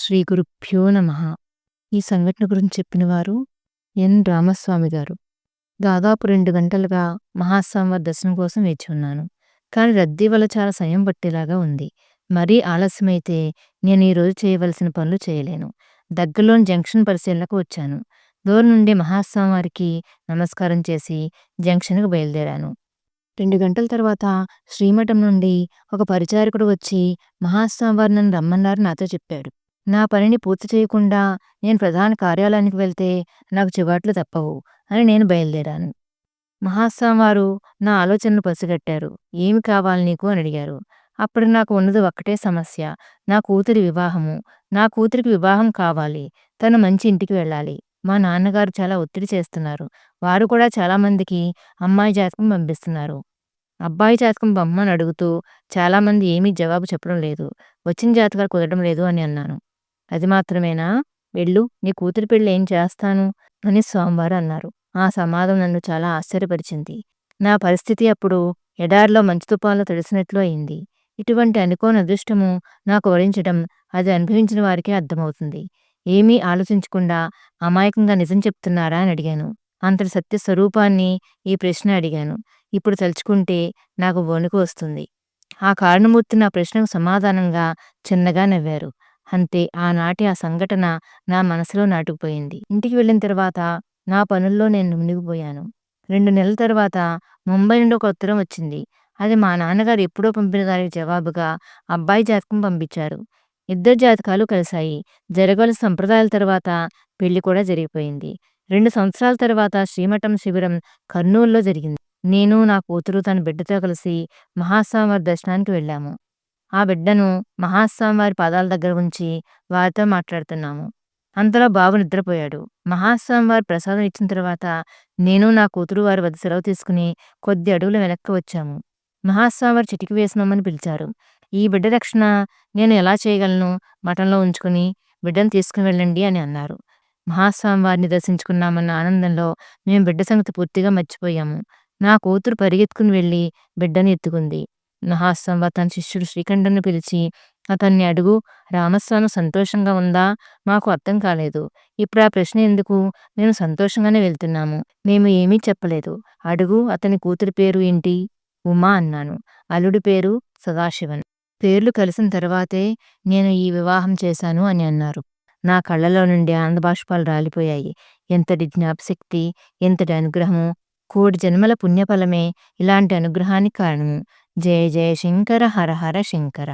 శ్రీ గురుభ్యో నమ. ఈ సంఘటన గురించి చెప్పిన వారు ఎన్. రామస్వామి గారు. దాదాపు రెండు గంటలుగా మహాస్వామివారి దర్శనం కోసం వేచి ఉన్నాను. కానీ రద్దీ వల్ల చాలా సమయం పట్టేలాగా ఉంది. మరీ ఆలస్యమైతే నేను ఈరోజు చేయవలసిన పనులు చేయలేను. దగ్గరలోని జంక్షన్ పరిశీలనకు వచ్చాను. దూరం నుండి మహాస్వామివారికి నమస్కారం చేసి జంక్షన్కు బయలుదేరాను. రెండు గంటల తర్వాత శ్రీమఠం నుండి ఒక పరిచారకుడు వచ్చి మహాస్వామివారు నన్ను రమ్మన్నారు నాతో చెప్పాడు. నా పనిని పూర్తి చేయకుండా నేను ప్రధాన కార్యాలయానికి వెళ్తే నాకు చివాట్లు తప్పవు అని నేను బయలుదేరాను. మహాస్వామివారు నా ఆలోచనలు పసిగట్టారు. ఏమి కావాలి నీకు అని అడిగారు. అప్పుడు నాకు ఉన్నది ఒక్కటే సమస్య. నా కూతురి వివాహము. నా కూతురికి వివాహం కావాలి. తను మంచి ఇంటికి వెళ్ళాలి. మా నాన్నగారు చాలా ఒత్తిడి చేస్తున్నారు. వారు కూడా చాలామందికి అమ్మాయి జాతకం పంపిస్తున్నారు. అబ్బాయి జాతకం పంపమని అడుగుతూ చాలామంది ఏమీ జవాబు చెప్పడం లేదు. వచ్చిన జాతకాలు కుదరడం లేదు అని అన్నాను. అది మాత్రమేనా? వెళ్ళు నీ కూతురి పెళ్ళి ఏం చేస్తాను? అని స్వామివారు అన్నారు. ఆ సమాధం నన్ను చాలా ఆశ్చర్యపరిచింది. నా పరిస్థితి అప్పుడు ఎడారిలో మంచు తుపాన్లో తడిసినట్లు అయింది. ఇటువంటి అనుకోని అదృష్టము నాకు వరించడం అది అనుభవించిన వారికే అర్థమవుతుంది. ఏమీ ఆలోచించకుండా అమాయకంగా నిజం చెప్తున్నారా అని అడిగాను. అంతటి సత్య స్వరూపాన్ని ఈ ప్రశ్న అడిగాను. ఇప్పుడు తలుచుకుంటే నాకు వణుకు వస్తుంది. ఆ కారణమూర్తి నా ప్రశ్నకు సమాధానంగా చిన్నగా నవ్వారు. అంతే. ఆనాటి ఆ సంఘటన నా మనసులో నాటుకుపోయింది. ఇంటికి వెళ్ళిన తర్వాత నా పనుల్లో నేను మునిగిపోయాను. రెండు నెలల తర్వాత ముంబై నుండి ఒక ఉత్తరం వచ్చింది. అది మా నాన్నగారు ఎప్పుడో పంపిన దానికి జవాబుగా అబ్బాయి జాతకం పంపించారు. ఇద్దరు జాతకాలు కలిశాయి. జరగవలసిన సంప్రదాయాల తర్వాత పెళ్ళి కూడా జరిగిపోయింది. రెండు సంవత్సరాల తర్వాత శ్రీమఠం శిబిరం కర్నూలులో జరిగింది. నేను నా కూతురు తన బిడ్డతో కలిసి మహాస్వామి దర్శనానికి వెళ్ళాము. ఆ బిడ్డను మహాస్వామి వారి పాదాల దగ్గర ఉంచి వారితో మాట్లాడుతున్నాము. అంతలో బాబు నిద్రపోయాడు. మహాస్వామి వారి ప్రసాదం ఇచ్చిన తర్వాత నేను నా కూతురు వారి వద్ద సెలవు తీసుకుని కొద్ది అడుగులు వెనక్కి వచ్చాము. మహాస్వామి వారు చిటికి వేసినామని పిలిచారు. ఈ బిడ్డ రక్షణ నేను ఎలా చేయగలను? మఠంలో ఉంచుకుని బిడ్డను తీసుకుని వెళ్ళండి అని అన్నారు. మహాస్వామి వారిని దర్శించుకున్నామన్న ఆనందంలో మేము బిడ్డ సంగతి పూర్తిగా మర్చిపోయాము. నా కూతురు పరిగెత్తుకుని వెళ్ళి బిడ్డని ఎత్తుకుంది. మహాస్వామి తన శిష్యుడు శ్రీకంఠను పిలిచి అతన్ని అడుగు రామస్వామి సంతోషంగా ఉందా? మాకు అర్థం కాలేదు. ఇప్పుడు ఆ ప్రశ్న ఎందుకు? మేము సంతోషంగానే వెళ్తున్నాము. మేము ఏమీ చెప్పలేదు. అడుగు అతని కూతురి పేరు ఏంటి? ఉమా అన్నాను. అల్లుడి పేరు సదాశివన్. పేర్లు కలిసిన తర్వాతే నేను ఈ వివాహం చేశాను అని అన్నారు. నా కళ్ళలో నుండి ఆనందబాష్పాలు రాలిపోయాయి. ఎంతటి జ్ఞాపశక్తి ఎంతటి అనుగ్రహము? కోటి జన్మల పుణ్యఫలమే ఇలాంటి అనుగ్రహానికి కారణము. ஜெய ஜெய சங்கர ஹர ஹர சங்கர